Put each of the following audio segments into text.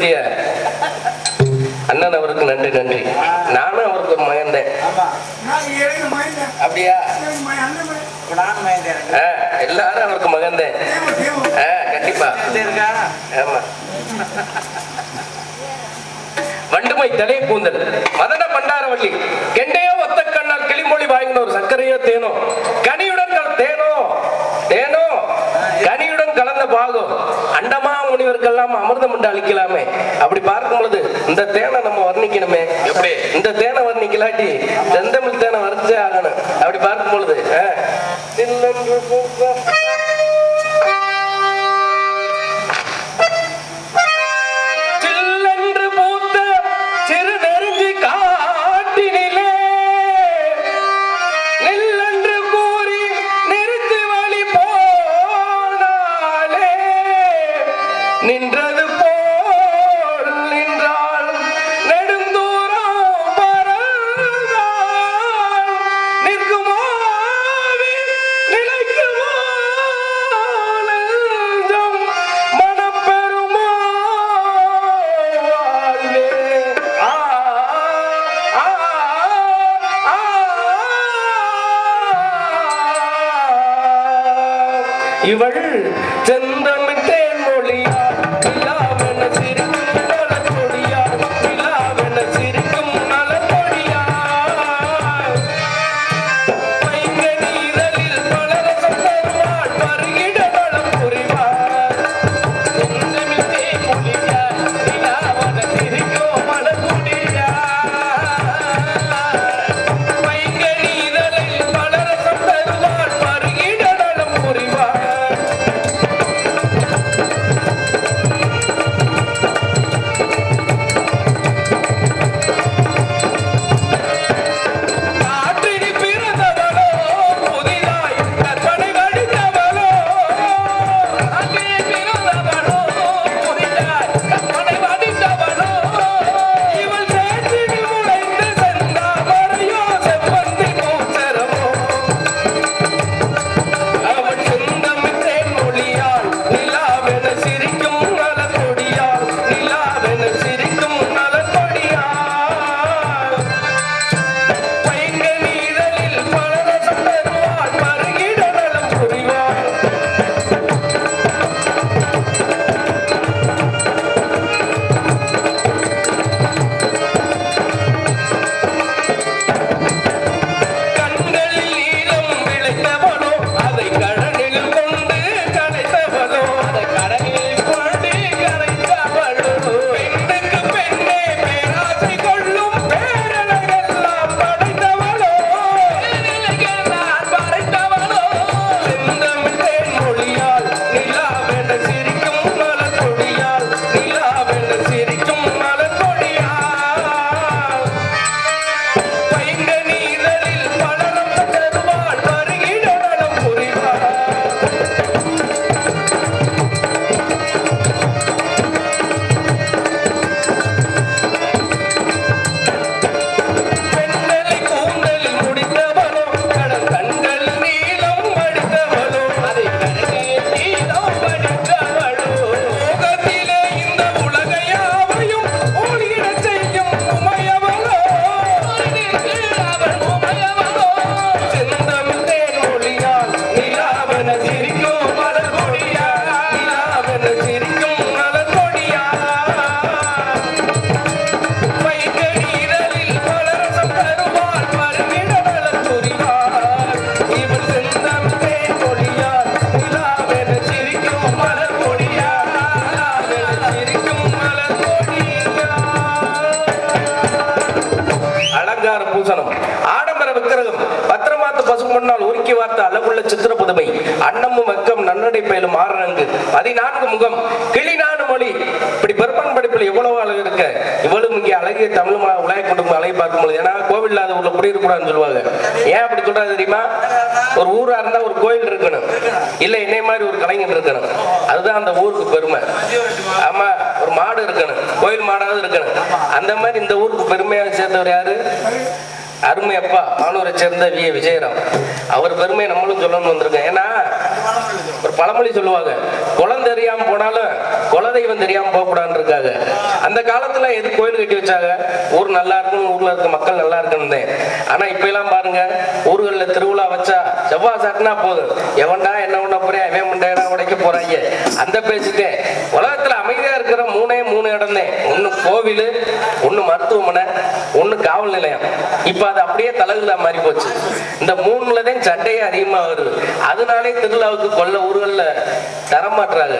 பெருமைப்படுத்திய அண்ணன் அவருக்கு நன்றி நன்றி. நானும் அவருக்கு ஒரு எனக்கு மயந்தேன் அப்படியா? எல்லாரும் அவருக்கு ஆ, கண்டிப்பா. ஆமா. வண்டுமை தலை கூந்தல். மதன பண்டாரவள்ளி கெண்டையோ ஒத்த கண்ணால் கிளிமொழி வாங்கின ஒரு சர்க்கரையோ தேனோ கனியுடன் கல- தேனோ தேனோ கனியுடன் கலந்த பாகம் அண்டமா முனிவருக்கெல்லாம் அமிர்தம் உண்டு அளிக்கலாமே. அப்படி பார்க்கும் பொழுது இந்த தேனை நம்ம வர்ணிக்கணுமே. எப்படி? இந்த தேனை வர்ணிக்கலாட்டி செந்தமிழ் தேனை வர்ணிச்சே ஆகணும். அப்படி பார்க்கும் பொழுது 媳妇儿真的 அலங்கார பூசணம். ஆடம்பர விக்கிரகம். பத்திரமாத்து பசும்பொன்னால் உருக்கி வார்த்த அளவுள்ள சித்திர புதுமை. அன்னமும் வெக்கம் நன்னடை பயிலும் ஆறரங்கு. பதினான்கு முகம். கிளி நாடு மொழி. இப்படி பெருப்பன் படிப்பில் எவ்வளவு அழகு இருக்க? அழகிய தமிழ் மா- உலக குடும்பம் அழகி பார்க்கும் பொழுது ஏன்னா கோவில் இல்லாத ஊர்ல குடியிருக்கூடாதுன்னு சொல்லுவாங்க. ஏன் அப்படி சொல்றாங்க தெரியுமா? ஒரு ஊரா இருந்தா ஒரு கோயில் இருக்கணும். இல்ல என்னை மாதிரி ஒரு கலைஞர் இருக்கணும். அதுதான் அந்த ஊருக்கு பெருமை. ஆமா ஒரு மாடு இருக்கணும். கோயில் மாடாவது இருக்கணும். அந்த மாதிரி இந்த ஊருக்கு பெருமையாக சேர்ந்தவர் யாரு? அருமை அப்பா மானூரை சேர்ந்த வி விஜயராம் அவர் பெருமையை நம்மளும் சொல்லணும்னு வந்திருக்கோம். ஏன்னா ஒரு பழமொழி சொல்லுவாங்க குளம் தெரியாம போனாலும் குலதெய்வம் தெரியாம போகக்கூடாதுன்னு இருக்காங்க. அந்த காலத்துல எது கோயில் கட்டி வச்சாங்க? ஊர் நல்லா இருக்கணும் ஊர்ல இருக்க மக்கள் நல்லா இருக்கணும் ஆனா இப்ப எல்லாம் பாருங்க ஊர்களில் திருவிழா வச்சா செவ்வாய் சாட்டினா போதும். எவன்டா என்ன பண்ண போறேன் அவன் முண்டையடா உடைக்க போறாங்க அந்த பேச்சுக்கே உலகத்துல அமைதியா இருக்கிற மூணே மூணு இடம் தான் கோவில் ஒண்ணு மருத்துவமனை ஒண்ணு காவல் நிலையம். இப்ப அது அப்படியே தலகுலா மாறி போச்சு. இந்த மூணுல தான் சண்டையே அதிகமா வருது. அதனாலே திருவிழாவுக்கு கொல்ல ஊர்கள்ல தரமாட்டுறாங்க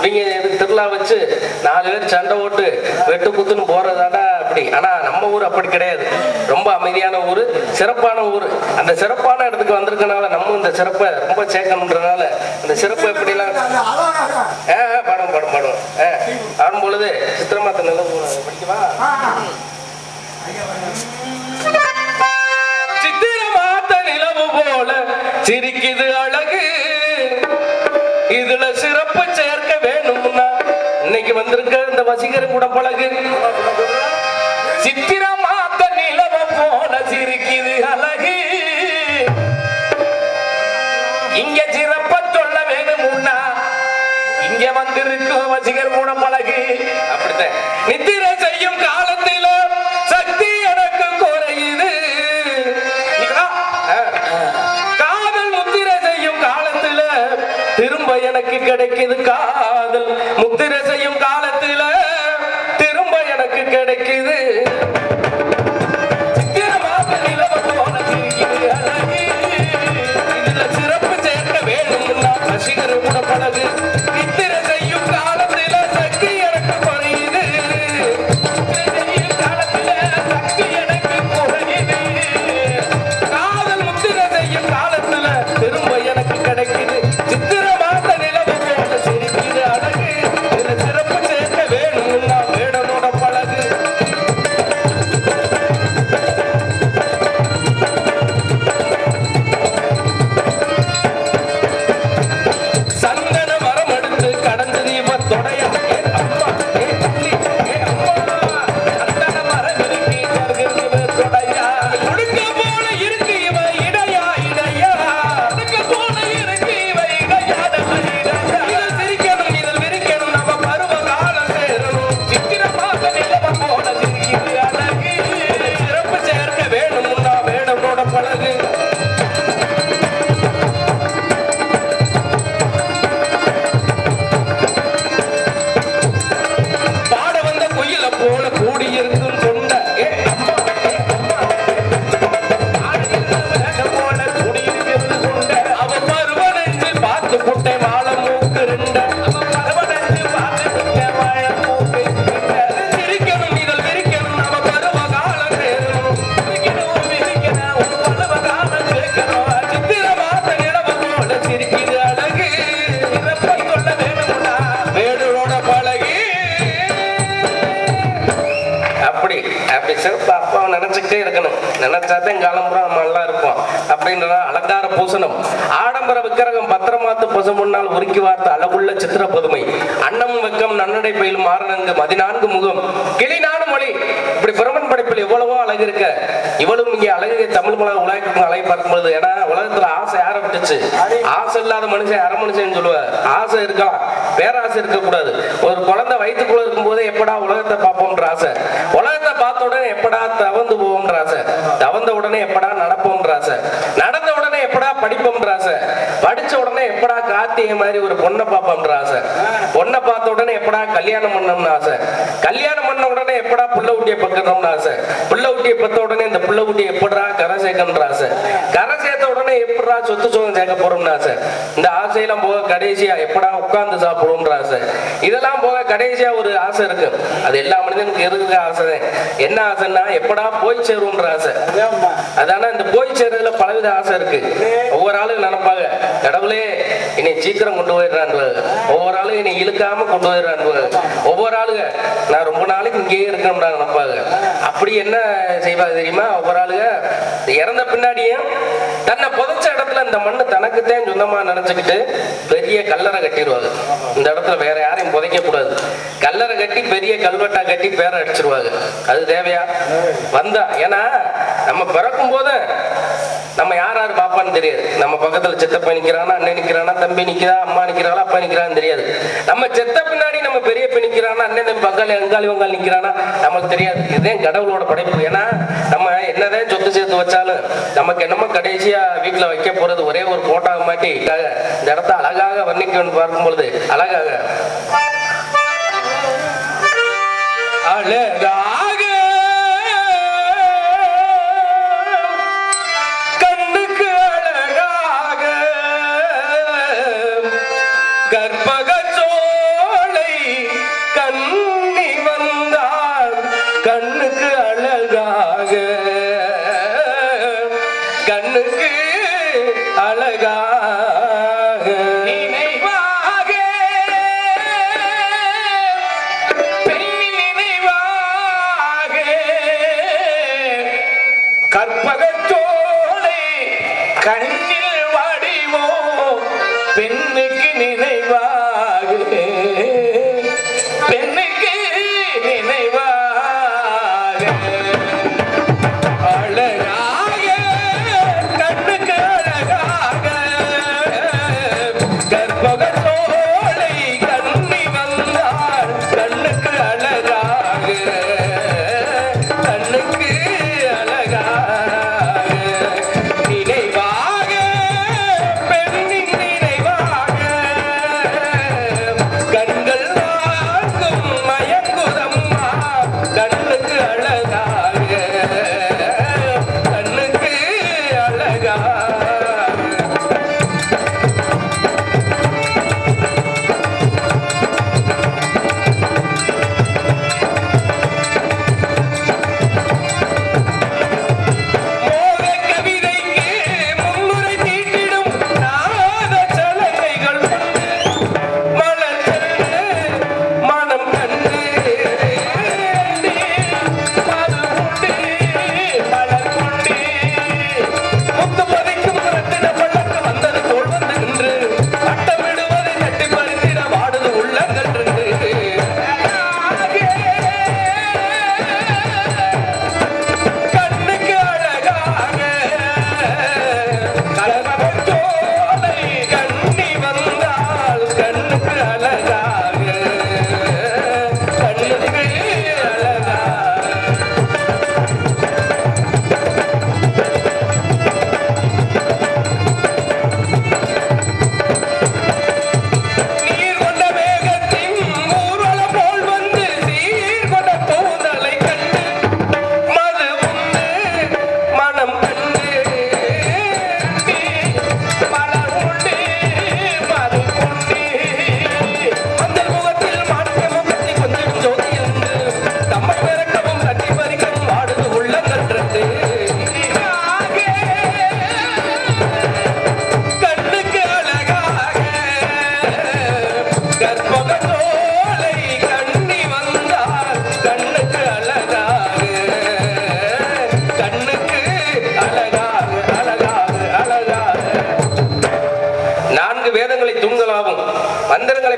இவங்க திருவிழா வச்சு நாலு பேர் சண்டை ஓட்டு வெட்டு குத்துன்னு போறதாடா அப்படி. ஆனா நம்ம ஊர் அப்படி கிடையாது. ரொம்ப அமைதியான ஊர் சிறப்பான ஊர். அந்த சிறப்பான இடத்துக்கு வந்திருக்கனால நம்ம இந்த சிறப்பை ரொம்ப சேர்க்கணுன்றனால இந்த சிறப்பு எப்படிலாம் அந்த அழகாக ஆ, படம் பாடும் பாடும் பாடும் பொழுது சித்திரமாத்த நிலவு படிக்கவா? வரேன். சித்திரமாத்த நிலவு போல சிரிக்குது அழகு. இதுல சிறப்பு சேர்க்க வேணும்னா இன்னைக்கு வந்திருக்க இந்த வசீகரம் கூட பழகு. சித்திரமாத்த நிலவு போல சிரிக்குது அழகு. இங்க இங்க வந்திருக்கும் வசிகர் மூலம் பழகு. அப்படித்தான். நித்திரை செய்யும் கால அப்படின்றதா பூசணம். ஆடம்பர விக்கிரகம் பத்திரமாத்து பசுமுன்னால் உருக்கி வார்த்த அழகுள்ள சித்திர புதுமை. அன்னம் வெக்கம் நன்னடை பயிலும் மாரணங்கு பதினான்கு முகம். கிளி மொழி. இப்படி பிரமன் படைப்பில் எவ்வளவோ அழகு இருக்க. இவளும் இங்கே அழகு தமிழ் மலை உலகத்துக்கு அழகை பார்க்கும்போது ஏன்னா உலகத்துல ஆசை யாரை விட்டுச்சு? ஆசை இல்லாத மனுஷன் அரை மனுஷன் சொல்லுவார் ஆசை இருக்கலாம் பேராசை இருக்கக்கூடாது. ஒரு குழந்தை வயிற்றுக்குள்ள இருக்கும் போதே எப்படா உலகத்தை பார்ப்போம்ன்ற ஆசை. உலகத்தை பார்த்த உடனே எப்படா தவந்து போவோம்ன்ற ஆசை. தவந்த உடனே எப்படா நடப்போம்ன்ற ஆசை. நடந்த எப்படா படிப்போம்ன்ற ஆசை? படிச்ச உடனே எப்படா கார்த்திகை மாதிரி ஒரு பொண்ணை பார்ப்போம்ன்ற ஆசை. பொண்ணை எப்படா கல்யாணம் பண்ணணும்னு ஆசை? கல்யாணம் பண்ண உடனே எப்படா புள்ள ஊட்டியை பக்கணும்னு ஆசை? புள்ள ஊட்டியை பத்த உடனே இந்த புள்ள ஊட்டியை எப்படா கரை சேர்க்கணுன்ற ஆசை? கரை சேர்த்த உடனே எப்படா சொத்து சுகம் சேர்க்க போறோம்னு ஆசை? இந்த ஆசையெல்லாம் போக கடைசியா எப்படா உட்கார்ந்து சாப்பிடுவோம்ன்ற ஆசை? இதெல்லாம் போக கடைசியா ஒரு ஆசை இருக்கு. அது எல்லா மனிதனுக்கு இருக்கிற ஆசை தான். என்ன ஆசைன்னா எப்படா போய் சேருவோம்ன்ற ஆசை. அதான இந்த போய் சேர்றதுல பலவித ஆசை இருக்கு. ஒவ்வொரு ஆளும் நினைப்பாங்க. கடவுளே என்னை சீக்கிரம் கொண்டு போயிடுறான் ஒவ்வொரு ஆளும் என்னை இழுக்காம கொண்டு போயிடுறான் ஒவ்வொரு ஆளுங்க. நான் ரொம்ப நாளைக்கு இங்கேயே இருக்கணும்டா நினைப்பாங்க அப்படி என்ன செய்வாங்க தெரியுமா? ஒவ்வொரு ஆளுங்க. இறந்த பின்னாடியும் தன்னை புதைச்ச இடத்துல இந்த மண்ணு தனக்குத்தான் சொந்தமா நினைச்சுக்கிட்டு பெரிய கல்லறை கட்டிடுவாங்க. இந்த இடத்துல வேற யாரையும் புதைக்க கூடாது கல்லறை கட்டி பெரிய கல்வெட்டா கட்டி பேரை அடிச்சிருவாங்க. அது தேவையா? வந்தா. ஏன்னா நம்ம பிறக்கும் போது நம்ம யார் யார் பாப்பான்னு தெரியாது. நம்ம பக்கத்துல சித்தப்பா நிக்கிறானா அண்ணன் நிக்கிறானா தம்பி நிக்கிறா அம்மா நிக்கிறாளா அப்பா நிக்கிறான்னு தெரியாது. நம்ம சித்த நம்ம பெரிய பெண் நிற்கிறானா அண்ணன் பங்காளி அங்காளி வங்காளி நிற்கிறானா நமக்கு தெரியாது. இதுதான் கடவுளோட படைப்பு. ஏன்னா நம்ம என்னதான் சொத்து சேர்த்து வச்சாலும் நமக்கு என்னமோ கடைசியா வீட்டுல வைக்க போறது ஒரே ஒரு போட்டாக மாட்டி இந்த இடத்த அழகாக வர்ணிக்கணும்னு பார்க்கும்பொழுது அழகாக. அழகா கண்ணில் வடிவோ பெண்ணுக்கு நினைவா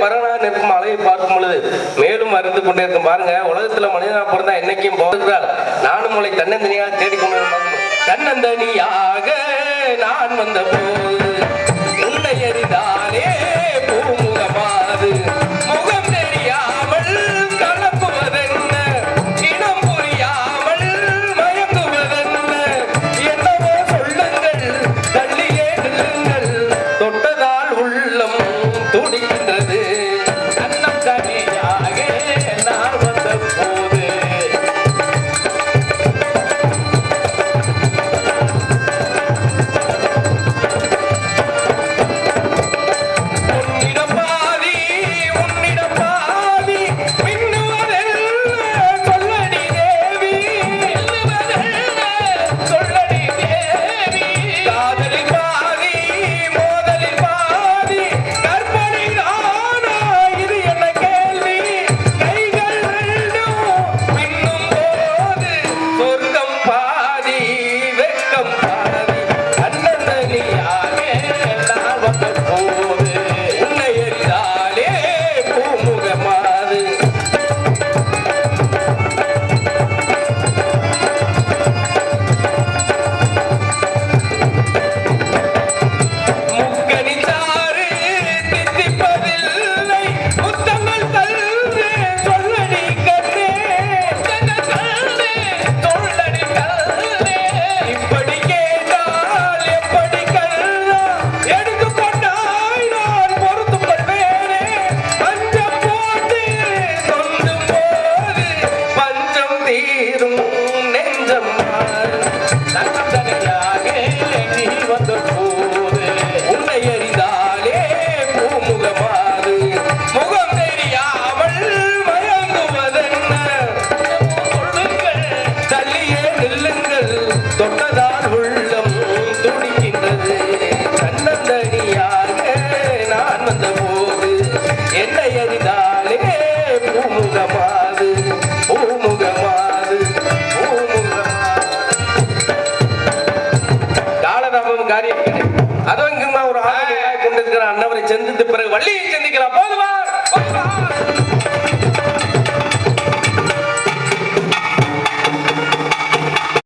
பரவலா நிற்கும் அலையை பார்க்கும் பொழுது மேலும் அறிந்து கொண்டிருக்கும் பாருங்க உலகத்துல மனிதனா பிறந்தா என்னைக்கும் போகிறார் நானும் உங்களை தன்னந்தனியாக தேடிக்கொண்டிருந்தாலும் தன்னந்தனியாக நான் வந்த போது உன்னை அறிந்தானே